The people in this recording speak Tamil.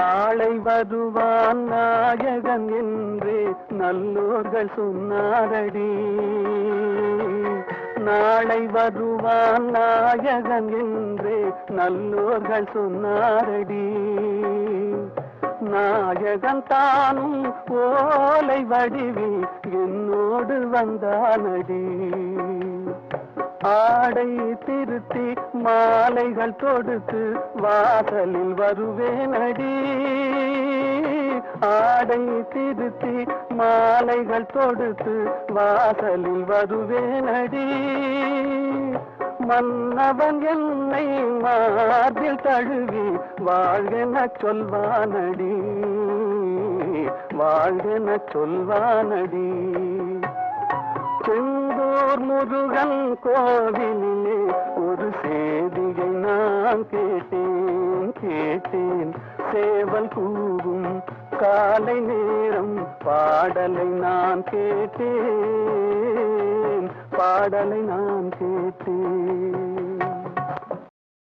நாளை வருவான் நாயகன் என்று நல்லோர்கள் சொன்னாரடி. நாளை வருவான் நாயகன் என்று நல்லோர்கள் சொன்னாரடி. நாயகன் தானும் ஓலை வடிவில் என்னோடு வந்தானடி. ஆடை திருத்தி மாலைகள் தொடுத்து வாசலில் வருவேனடி. ஆடை திருத்தி மாலைகள் தொடுத்து வாசலில் வருவேனடி. மன்னவன் என்னை மார்பில் தழுவி வாழ்கென சொல்வானடி. வாழ்கென சொல்வானடி. செந்தூர் முருகன் கோவிலே ஒரு செய்தியை நான் கேட்டேன் கேட்டேன். சேவல் கூவும் காலை நேரம் பாடலை நான் கேட்டேன் பாடலை நான் கேட்டேன்.